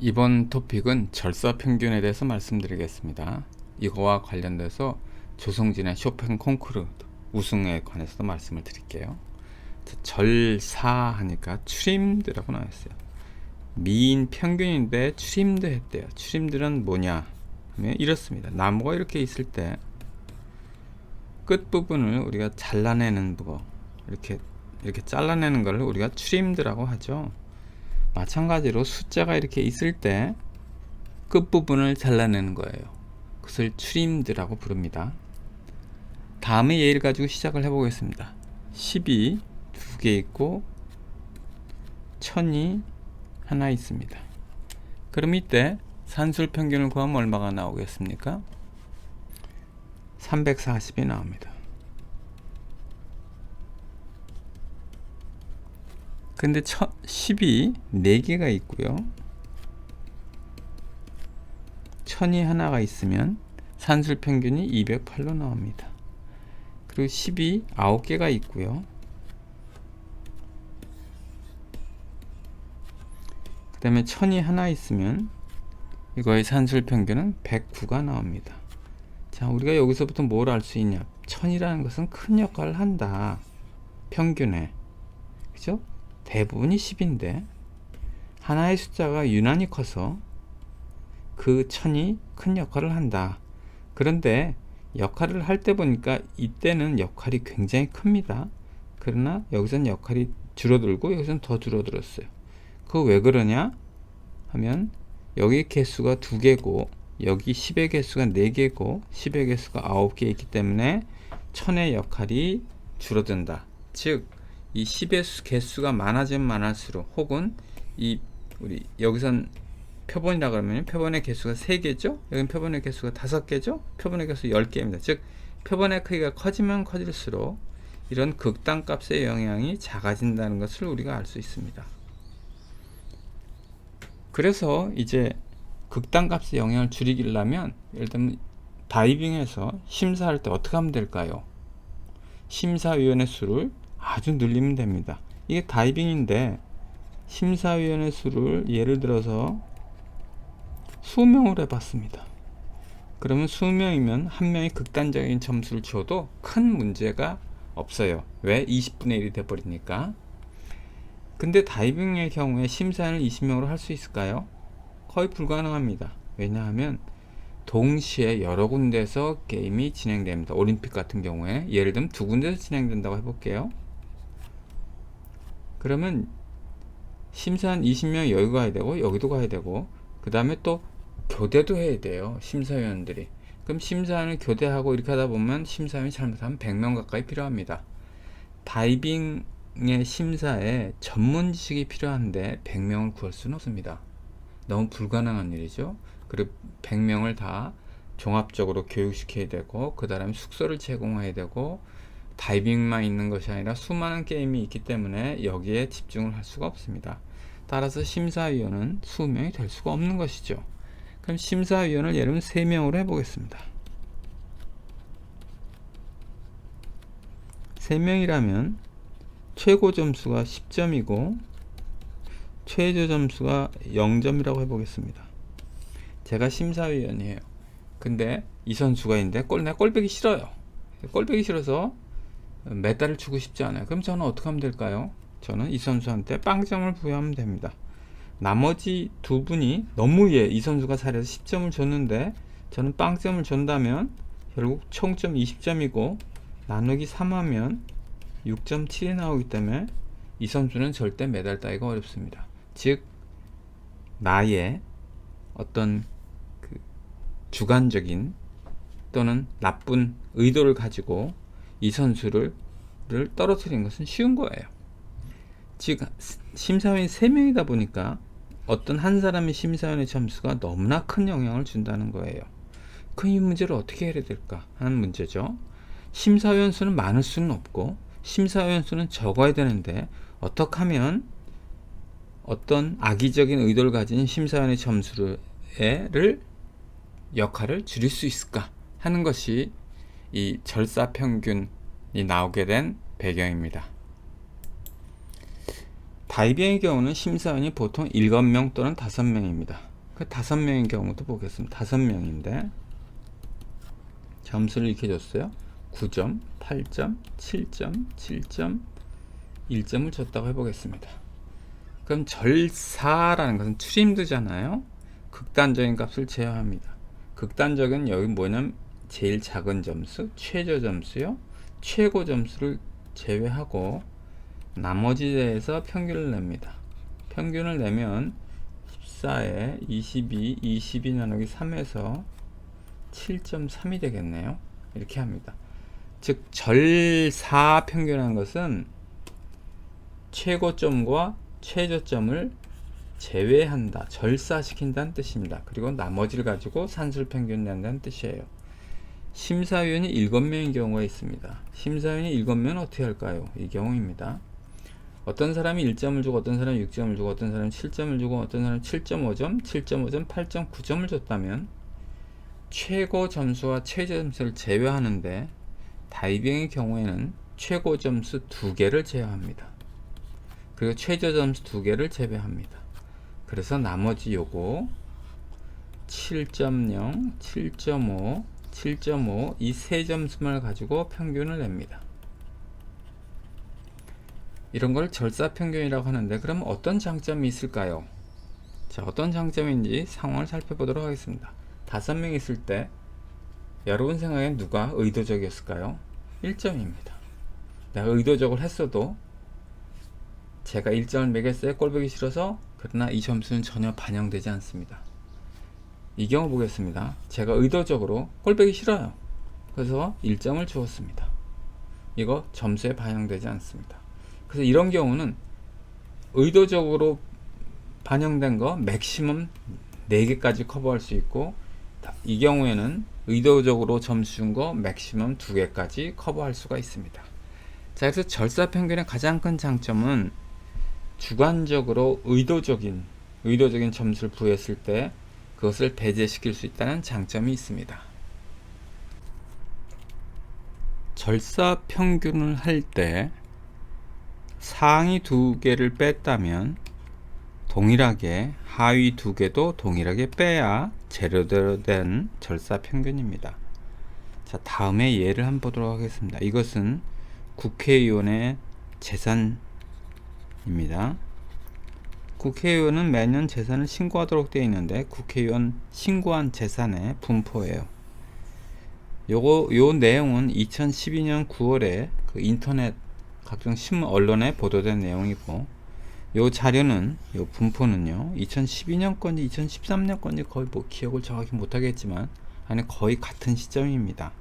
이번 토픽은 절사 평균에 대해서 말씀드리겠습니다. 이거와 관련돼서 조성진의 쇼팽 콩쿠르 우승에 관해서도 말씀을 드릴게요. 자, 절사 하니까 추림드라고 나왔어요. 미인 평균인데 추림드 했대요. 추림드는 뭐냐 하면 이렇습니다. 나무가 이렇게 있을 때 끝부분을 우리가 잘라내는 거 이렇게 이렇게 잘라내는 것을 우리가 추림드라고 하죠. 마찬가지로 숫자가 이렇게 있을 때 끝부분을 잘라내는 거예요. 그것을 추림드라고 부릅니다. 다음에 예를 가지고 시작을 해보겠습니다. 12두개 있고 천이 하나 있습니다. 그럼 이때 산술 평균을 구하면 얼마가 나오겠습니까? 340이 나옵니다. 근데 10이 4개가 있고요. 천이 하나가 있으면 산술 평균이 208로 나옵니다. 그리고 10이 9개가 있고요. 그 다음에 천이 하나 있으면 이거의 산술 평균은 109가 나옵니다. 자, 우리가 여기서부터 뭘 알 수 있냐? 천이라는 것은 큰 역할을 한다. 평균에. 그죠? 대부분이 10인데 하나의 숫자가 유난히 커서 그 천이 큰 역할을 한다. 그런데 역할을 할 때 보니까 이때는 역할이 굉장히 큽니다. 그러나 여기서는 역할이 줄어들고 여기서는 더 줄어들었어요. 그 왜 그러냐 하면 여기 개수가 두 개고 여기 10의 개수가 4개고 10의 개수가 9개 있기 때문에 천의 역할이 줄어든다. 즉, 이 10의 개수가 많아지면 많을수록 혹은 이 우리 여기선 표본이라 그러면 표본의 개수가 3개죠? 여기는 표본의 개수가 5개죠? 표본의 개수 10개입니다. 즉, 표본의 크기가 커지면 커질수록 이런 극단값의 영향이 작아진다는 것을 우리가 알 수 있습니다. 그래서 이제 극단값의 영향을 줄이려면 예를 들면 다이빙에서 심사할 때 어떻게 하면 될까요? 심사위원의 수를 아주 늘리면 됩니다. 이게 다이빙인데 심사위원의 수를 예를 들어서 수명으로 해봤습니다. 그러면 수명이면 한 명이 극단적인 점수를 줘도 큰 문제가 없어요. 왜? 20분의 1이 돼버리니까. 근데 다이빙의 경우에 심사를 20명으로 할 수 있을까요? 거의 불가능합니다. 왜냐하면 동시에 여러 군데서 게임이 진행됩니다. 올림픽 같은 경우에 예를 들면 두 군데서 진행된다고 해볼게요. 그러면 심사한 20명 여기 가야 되고 여기도 가야 되고 그 다음에 또 교대도 해야 돼요. 심사위원들이. 그럼 심사위원을 교대하고 이렇게 하다 보면 심사위원이 잘못하면 100명 가까이 필요합니다. 다이빙의 심사에 전문 지식이 필요한데 100명을 구할 수는 없습니다. 너무 불가능한 일이죠. 그리고 100명을 다 종합적으로 교육시켜야 되고 그 다음에 숙소를 제공해야 되고 다이빙만 있는 것이 아니라 수많은 게임이 있기 때문에 여기에 집중을 할 수가 없습니다. 따라서 심사위원은 수명이 될 수가 없는 것이죠. 그럼 심사위원을 예를 들면 3명으로 해보겠습니다. 3명이라면 최고 점수가 10점이고 최저 점수가 0점이라고 해보겠습니다. 제가 심사위원이에요. 근데 이 선수가 있는데 꼴, 내가 꼴배기 싫어요. 꼴배기 싫어서 메달을 주고 싶지 않아요. 그럼 저는 어떻게 하면 될까요? 저는 이 선수한테 빵점을 부여하면 됩니다. 나머지 두 분이 너무 예, 이 선수가 잘해서 10점을 줬는데 저는 빵점을 준다면 결국 총점 20점이고 나누기 3하면 6.7이 나오기 때문에 이 선수는 절대 메달 따기가 어렵습니다. 즉 나의 어떤 그 주관적인 또는 나쁜 의도를 가지고 이 선수를 떨어뜨린 것은 쉬운 거예요. 즉 심사위원 3명이다 보니까 어떤 한 사람의 심사위원의 점수가 너무나 큰 영향을 준다는 거예요. 그 이 문제를 어떻게 해야 될까 하는 문제죠. 심사위원 수는 많을 수는 없고 심사위원 수는 적어야 되는데 어떻게 하면 어떤 악의적인 의도를 가진 심사위원의 점수를 역할을 줄일 수 있을까 하는 것이 이 절사 평균이 나오게 된 배경입니다. 다이빙의 경우는 심사위원이 보통 7명 또는 5명입니다. 그 5명인 경우도 보겠습니다. 5명인데 점수를 이렇게 줬어요. 9점, 8점, 7점, 7점, 1점을 줬다고 해보겠습니다. 그럼 절사라는 것은 트림드잖아요. 극단적인 값을 제어합니다. 극단적인 여기 뭐냐면 제일 작은 점수, 최저 점수요. 최고 점수를 제외하고 나머지에서 평균을 냅니다. 평균을 내면 14에 22, 22 나누기 3에서 7.3이 되겠네요. 이렇게 합니다. 즉 절사 평균한 것은 최고점과 최저점을 제외한다, 절사시킨다는 뜻입니다. 그리고 나머지를 가지고 산술 평균 낸다는 뜻이에요. 심사위원이 7명인 경우가 있습니다. 심사위원이 7명은 어떻게 할까요? 이 경우입니다. 어떤 사람이 1점을 주고 어떤 사람이 6점을 주고 어떤 사람이 7점을 주고 어떤 사람이 7.5점, 7.5점, 8.9점을 줬다면 최고 점수와 최저 점수를 제외하는데 다이빙의 경우에는 최고 점수 두 개를 제외합니다. 그리고 최저 점수 두 개를 제외합니다. 그래서 나머지 요거 7.0, 7.5, 7.5 이 세 점수만 가지고 평균을 냅니다. 이런 걸 절사평균이라고 하는데 그럼 어떤 장점이 있을까요? 자, 어떤 장점인지 상황을 살펴보도록 하겠습니다. 다섯 명 있을 때 여러분 생각엔 누가 의도적이었을까요? 1점입니다. 내가 의도적으로 했어도 제가 1점을 매겼어요. 꼴보기 싫어서 그러나 이 점수는 전혀 반영되지 않습니다. 이 경우 보겠습니다. 제가 의도적으로 꼴보기 싫어요. 그래서 1점을 주었습니다. 이거 점수에 반영되지 않습니다. 그래서 이런 경우는 의도적으로 반영된 거 맥시멈 4개까지 커버할 수 있고 이 경우에는 의도적으로 점수 준 거 맥시멈 2개까지 커버할 수가 있습니다. 자, 그래서 절사 평균의 가장 큰 장점은 주관적으로 의도적인 의도적인 점수를 부여했을 때 그것을 배제시킬 수 있다는 장점이 있습니다. 절사 평균을 할 때 상위 두 개를 뺐다면 동일하게 하위 두 개도 동일하게 빼야 재료대로 된 절사 평균입니다. 자, 다음에 예를 한번 보도록 하겠습니다. 이것은 국회의원의 재산입니다. 국회의원은 매년 재산을 신고하도록 되어 있는데 국회의원 신고한 재산의 분포예요. 요거 요 내용은 2012년 9월에 그 인터넷 각종 신문 언론에 보도된 내용이고 요 자료는 요 분포는요 2012년 건지 2013년 건지 거의 뭐 기억을 정확히 못하겠지만 아니 거의 같은 시점입니다.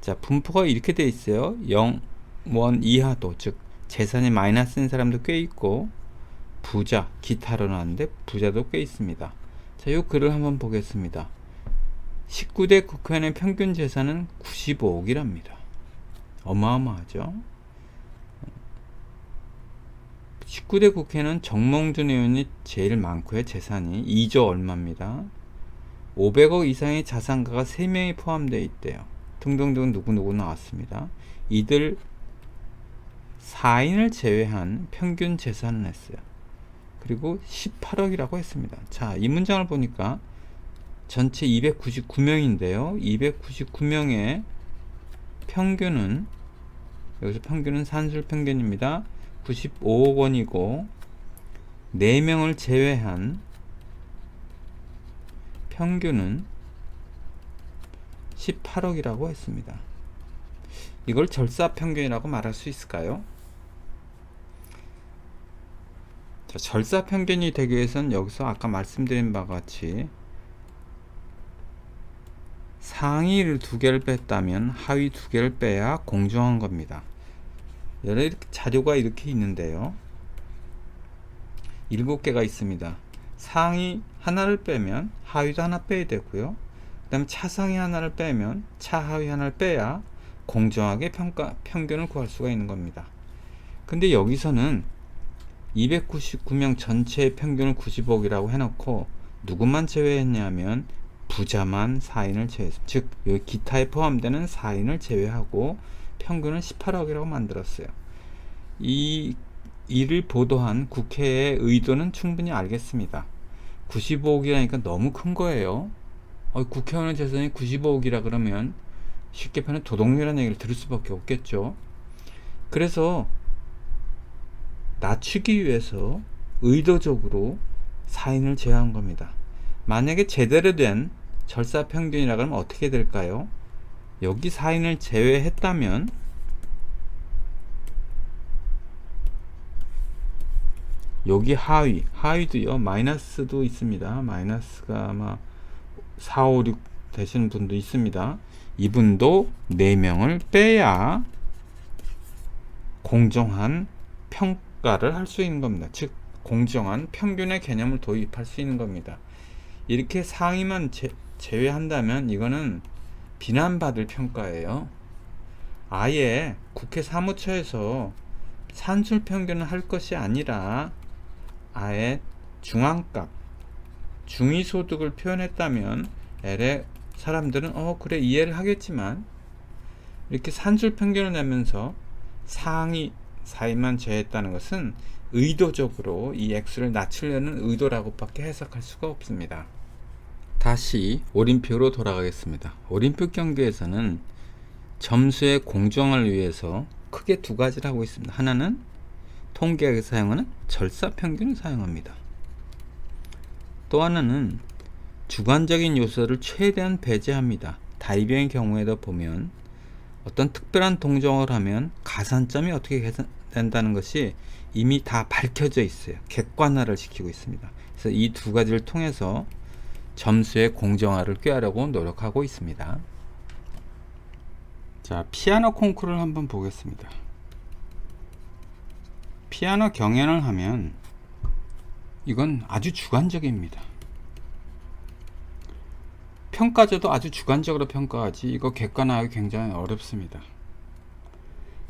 자 분포가 이렇게 돼 있어요. 0, 원 이하도 즉 재산이 마이너스인 사람도 꽤 있고 부자 기타로 나왔는데 부자도 꽤 있습니다. 자 요 글을 한번 보겠습니다. 19대 국회의원의 평균 재산은 95억이랍니다. 어마어마하죠. 19대 국회는 정몽준 의원이 제일 많고요. 재산이 2조 얼마입니다. 500억 이상의 자산가가 3명이 포함되어 있대요. 등등등 누구누구 나왔습니다. 이들 4인을 제외한 평균 재산을 했어요. 그리고 18억이라고 했습니다. 자, 이 문장을 보니까 전체 299명인데요. 299명의 평균은 여기서 평균은 산술 평균입니다. 95억 원이고 4명을 제외한 평균은 18억이라고 했습니다. 이걸 절사 평균이라고 말할 수 있을까요? 자, 절사 평균이 되기 위해서는 여기서 아까 말씀드린 바와 같이 상위를 두 개를 뺐다면 하위 두 개를 빼야 공정한 겁니다. 여러 자료가 이렇게 있는데요. 일곱 개가 있습니다. 상위 하나를 빼면 하위도 하나 빼야 되고요. 그 다음에 차상위 하나를 빼면 차하위 하나를 빼야 공정하게 평가, 평균을 구할 수가 있는 겁니다. 근데 여기서는 299명 전체의 평균을 90억이라고 해놓고 누구만 제외했냐면 부자만 4인을 제외했습니다. 즉 여기 기타에 포함되는 4인을 제외하고 평균은 18억이라고 만들었어요. 이 이를 보도한 국회의 의도는 충분히 알겠습니다. 95억이라니까 너무 큰 거예요. 어, 국회의원의 재산이 95억이라 그러면 쉽게 표현해 도덕이라는 얘기를 들을 수밖에 없겠죠. 그래서 낮추기 위해서 의도적으로 사인을 제외한 겁니다. 만약에 제대로 된 절사 평균이라 그러면 어떻게 될까요? 여기 사인을 제외했다면 여기 하위, 하위도요, 마이너스도 있습니다. 마이너스가 아마 4, 5, 6 되시는 분도 있습니다. 이분도 4명을 빼야 공정한 평가를 할 수 있는 겁니다. 즉, 공정한 평균의 개념을 도입할 수 있는 겁니다. 이렇게 상위만 제, 제외한다면 이거는 비난받을 평가예요. 아예 국회 사무처에서 산술 평균을 할 것이 아니라 아예 중앙값, 중위소득을 표현했다면 L의 사람들은 어 그래 이해를 하겠지만 이렇게 산술 평균을 내면서 상위 사이만 제했다는 것은 의도적으로 이 x를 낮추려는 의도라고밖에 해석할 수가 없습니다. 다시 올림픽으로 돌아가겠습니다. 올림픽 경기에서는 점수의 공정을 위해서 크게 두 가지를 하고 있습니다. 하나는 통계학에 사용하는 절사 평균을 사용합니다. 또 하나는 주관적인 요소를 최대한 배제합니다. 다이빙의 경우에도 보면 어떤 특별한 동정을 하면 가산점이 어떻게 계산된다는 것이 이미 다 밝혀져 있어요. 객관화를 시키고 있습니다. 그래서 이 두 가지를 통해서 점수의 공정화를 꾀하려고 노력하고 있습니다. 자, 피아노 콩쿠르를 한번 보겠습니다. 피아노 경연을 하면 이건 아주 주관적입니다. 평가자도 아주 주관적으로 평가하지 이거 객관화하기 굉장히 어렵습니다.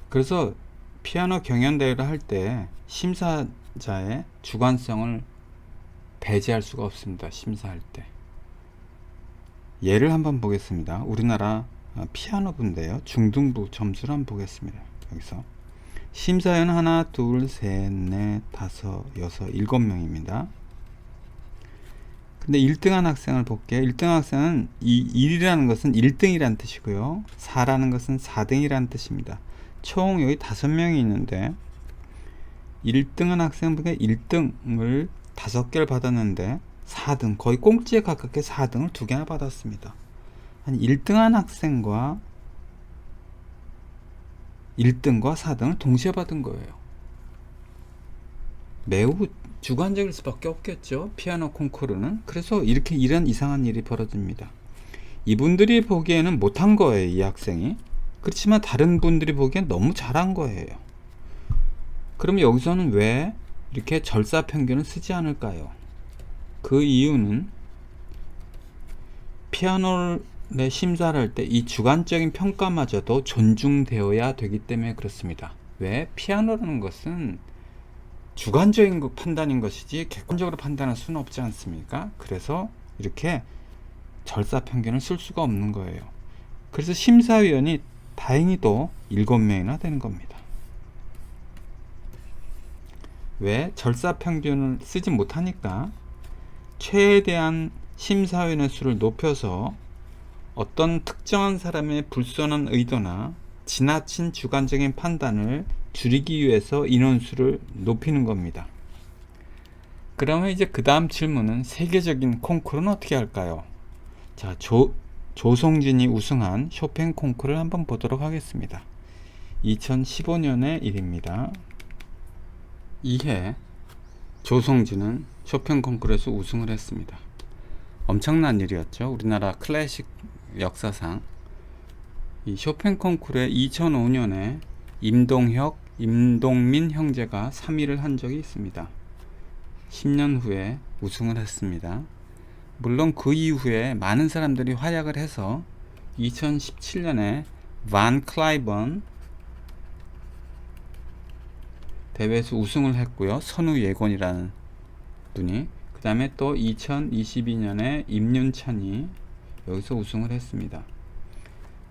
그래서 피아노 경연 대회를 할 때 심사자의 주관성을 배제할 수가 없습니다. 심사할 때. 예를 한번 보겠습니다. 우리나라 피아노부인데요. 중등부 점수를 한번 보겠습니다. 여기서 심사위원 하나, 둘, 셋, 넷, 다섯, 여섯, 일곱 명입니다. 근데 1등한 학생을 볼게요. 1등 학생은 이 1이라는 것은 1등이라는 뜻이고요. 4라는 것은 4등이라는 뜻입니다. 총 여기 5명이 있는데 1등한 학생 보니까 1등을 5개를 받았는데 4등 거의 꽁지에 가깝게 4등을 두 개나 받았습니다. 한 1등한 학생과 1등과 4등을 동시에 받은 거예요. 매우 주관적일 수밖에 없겠죠. 피아노 콩쿠르는. 그래서 이렇게 이런 이상한 일이 벌어집니다. 이분들이 보기에는 못한 거예요, 이 학생이. 그렇지만 다른 분들이 보기엔 너무 잘한 거예요. 그럼 여기서는 왜 이렇게 절사 평균을 쓰지 않을까요? 그 이유는 피아노를 심사를 할 때 이 주관적인 평가마저도 존중되어야 되기 때문에 그렇습니다. 왜? 피아노라는 것은 주관적인 판단인 것이지 객관적으로 판단할 수는 없지 않습니까? 그래서 이렇게 절사 편견을 쓸 수가 없는 거예요. 그래서 심사위원이 다행히도 7명이나 되는 겁니다. 왜? 절사 평균을 쓰지 못하니까 최대한 심사위원의 수를 높여서 어떤 특정한 사람의 불순한 의도나 지나친 주관적인 판단을 줄이기 위해서 인원수를 높이는 겁니다. 그러면 이제 그 다음 질문은 세계적인 콩쿠르는 어떻게 할까요? 자, 조, 조성진이 우승한 쇼팽 콩쿠르를 한번 보도록 하겠습니다. 2015년의 일입니다. 이해 조성진은 쇼팽 콩쿠르에서 우승을 했습니다. 엄청난 일이었죠. 우리나라 클래식 역사상 이 쇼팽 콩쿠르에 2005년에 임동혁, 임동민 형제가 3위를 한 적이 있습니다. 10년 후에 우승을 했습니다. 물론 그 이후에 많은 사람들이 활약을 해서 2017년에 반 클라이번 대회에서 우승을 했고요. 선우 예권이라는 분이 그 다음에 또 2022년에 임윤찬이 여기서 우승을 했습니다.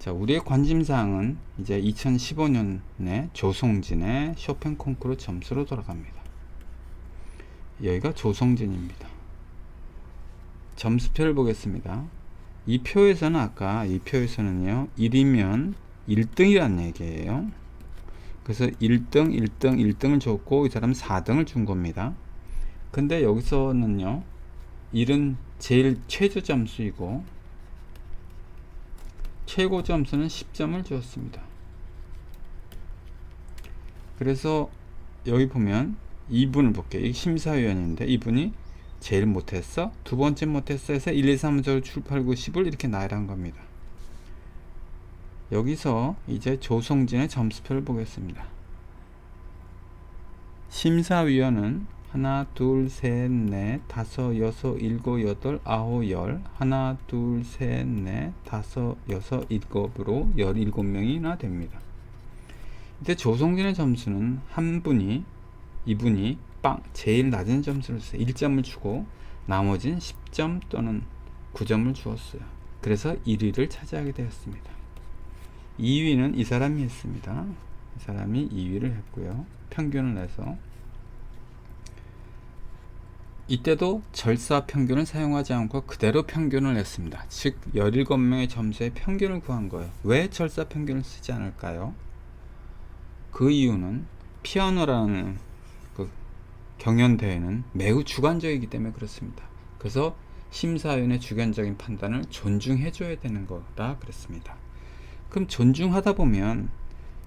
자, 우리의 관심사항은 이제 2015년에 조성진의 쇼팽 콩쿠르 점수로 돌아갑니다. 여기가 조성진입니다. 점수표를 보겠습니다. 이 표에서는 아까 이 표에서는요, 1이면 1등이란 얘기예요. 그래서 1등, 1등, 1등을 줬고 이 사람 4등을 준 겁니다. 근데 여기서는요, 1은 제일 최저 점수이고 최고 점수는 10점을 주었습니다. 그래서 여기 보면 이분을 볼게요. 이 심사위원인데 이분이 제일 못했어, 두 번째 못했어 해서 1, 2, 3, 4, 7, 8, 9, 10을 이렇게 나열한 겁니다. 여기서 이제 조성진의 점수표를 보겠습니다. 심사위원은 하나, 둘, 셋, 넷, 다섯, 여섯, 일곱, 여덟, 아홉, 열 하나, 둘, 셋, 넷, 다섯, 여섯, 일곱으로 열일곱 명이나 됩니다. 이때 조성진의 점수는 한 분이 이분이 빵 제일 낮은 점수를 주어요 1점을 주고 나머지는 10점 또는 9점을 주었어요. 그래서 1위를 차지하게 되었습니다. 2위는 이 사람이 했습니다. 이 사람이 2위를 했고요. 평균을 내서 이때도 절사 평균을 사용하지 않고 그대로 평균을 냈습니다. 즉 17명의 점수의 평균을 구한 거예요. 왜 절사 평균을 쓰지 않을까요? 그 이유는 피아노라는 그 경연 대회는 매우 주관적이기 때문에 그렇습니다. 그래서 심사위원의 주관적인 판단을 존중해 줘야 되는 거라 그랬습니다. 그럼 존중하다 보면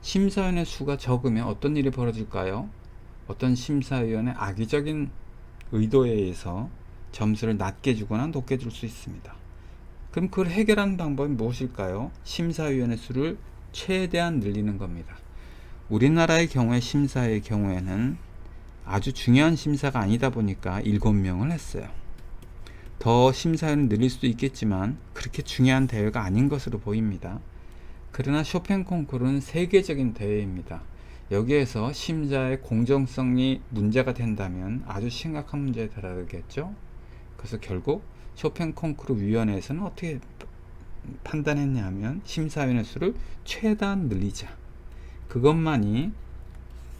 심사위원의 수가 적으면 어떤 일이 벌어질까요? 어떤 심사위원의 악의적인 의도에 의해서 점수를 낮게 주거나 높게 줄 수 있습니다. 그럼 그걸 해결하는 방법이 무엇일까요? 심사위원의 수를 최대한 늘리는 겁니다. 우리나라의 경우에 심사의 경우에는 아주 중요한 심사가 아니다 보니까 7명을 했어요. 더 심사위원을 늘릴 수도 있겠지만 그렇게 중요한 대회가 아닌 것으로 보입니다. 그러나 쇼팽 콩쿠르는 세계적인 대회입니다. 여기에서 심사의 공정성이 문제가 된다면 아주 심각한 문제에 달하겠죠. 그래서 결국 쇼팽 콩쿠르 위원회에서는 어떻게 판단했냐면 심사위원의 수를 최대한 늘리자. 그것만이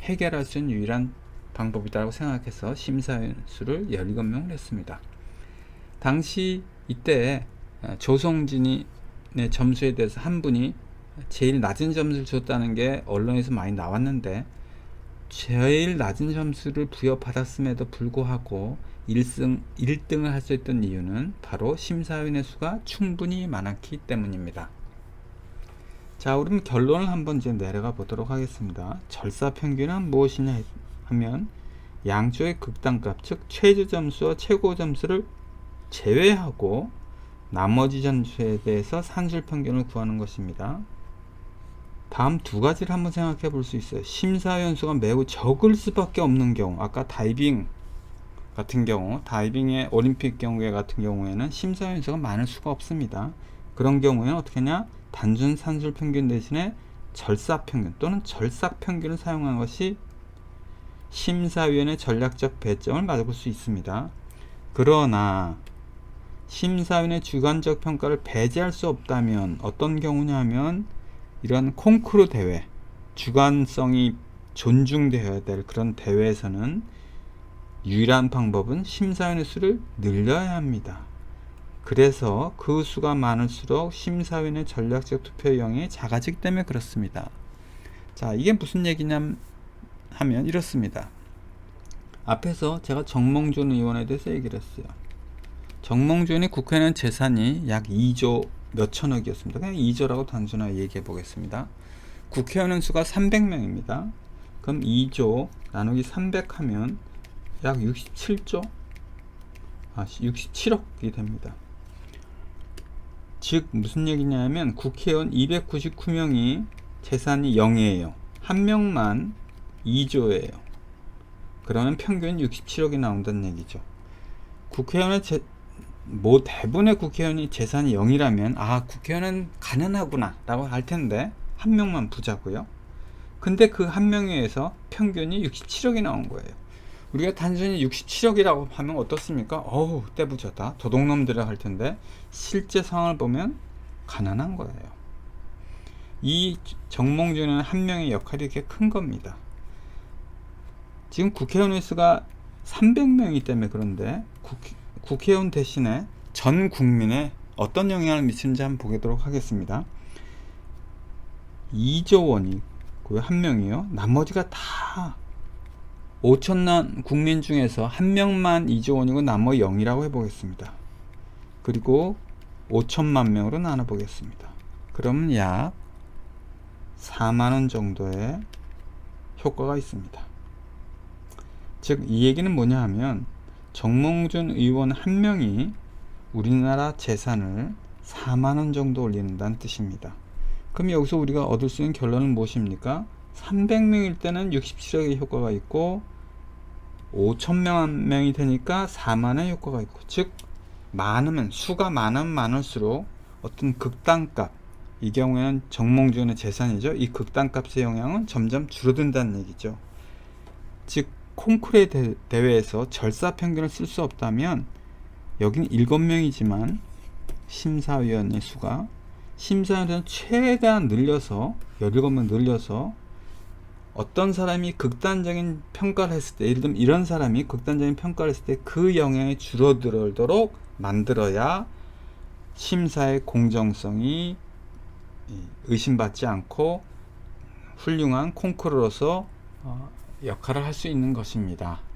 해결할 수 있는 유일한 방법이라고 생각해서 심사위원 수를 17명을 했습니다. 당시 이때 조성진이 점수에 대해서 한 분이 제일 낮은 점수를 줬다는 게 언론에서 많이 나왔는데 제일 낮은 점수를 부여받았음에도 불구하고 1승, 1등을 할 수 있던 이유는 바로 심사위원의 수가 충분히 많았기 때문입니다. 자, 그럼 결론을 한번 이제 내려가 보도록 하겠습니다. 절사 평균은 무엇이냐 하면 양쪽의 극단값, 즉 최저 점수와 최고 점수를 제외하고 나머지 점수에 대해서 산술 평균을 구하는 것입니다. 다음 두 가지를 한번 생각해 볼 수 있어요. 심사위원 수가 매우 적을 수밖에 없는 경우, 아까 다이빙 같은 경우, 다이빙의 올림픽 경우에 같은 경우에는 심사위원 수가 많을 수가 없습니다. 그런 경우에는 어떻게 하냐? 단순 산술 평균 대신에 절사 평균 또는 절삭 평균을 사용하는 것이 심사위원의 전략적 배점을 맞을 수 있습니다. 그러나 심사위원의 주관적 평가를 배제할 수 없다면 어떤 경우냐면 이런 콩쿠르 대회 주관성이 존중되어야 될 그런 대회에서는 유일한 방법은 심사위원의 수를 늘려야 합니다. 그래서 그 수가 많을수록 심사위원의 전략적 투표 영향이 작아지기 때문에 그렇습니다. 자, 이게 무슨 얘기냐 하면 이렇습니다. 앞에서 제가 정몽준 의원에 대해서 얘기를 했어요. 정몽준이 국회의원 재산이 약 2조 몇 천억이었습니다. 그냥 2조라고 단순하게 얘기해 보겠습니다. 국회의원 수가 300명입니다. 그럼 2조 나누기 300 하면 약 67조? 아, 67억이 됩니다. 즉, 무슨 얘기냐면 국회의원 299명이 재산이 0이에요. 한 명만 2조예요. 그러면 평균 67억이 나온다는 얘기죠. 국회의원의 제, 뭐 대부분의 국회의원이 재산이 0이라면 아 국회의원은 가난하구나 라고 할 텐데 한 명만 부자고요. 근데 그 한 명에 의해서 평균이 67억이 나온 거예요. 우리가 단순히 67억이라고 하면 어떻습니까? 어우 떼부자다. 도둑놈들이라 할 텐데 실제 상황을 보면 가난한 거예요. 이 정몽준은 한 명의 역할이 이렇게 큰 겁니다. 지금 국회의원 수가 300명이기 때문에 그런데 국회, 국회의원 대신에 전 국민에 어떤 영향을 미치는지 한번 보도록 하겠습니다. 2조 원이 한 명이요. 나머지가 다 5천만 국민 중에서 한 명만 2조 원이고 나머지 0이라고 해보겠습니다. 그리고 5천만 명으로 나눠보겠습니다. 그러면 약 4만 원 정도의 효과가 있습니다. 즉, 이 얘기는 뭐냐 하면 정몽준 의원 한 명이 우리나라 재산을 4만 원 정도 올린다는 뜻입니다. 그럼 여기서 우리가 얻을 수 있는 결론은 무엇입니까? 300명일 때는 67억의 효과가 있고 5천만 명이 되니까 4만의 효과가 있고 즉 많으면 수가 많으면 많을수록 어떤 극단값 이 경우에는 정몽준의 재산이죠. 이 극단값의 영향은 점점 줄어든다는 얘기죠. 즉 콩쿠르의 대, 대회에서 절사 평균을 쓸 수 없다면 여긴 7명이지만 심사위원의 수가 심사위원은 최대한 늘려서 17명 늘려서 어떤 사람이 극단적인 평가를 했을 때 예를 들면 이런 사람이 극단적인 평가를 했을 때 그 영향이 줄어들도록 만들어야 심사의 공정성이 의심받지 않고 훌륭한 콩쿠르로서 어, 역할을 할 수 있는 것입니다.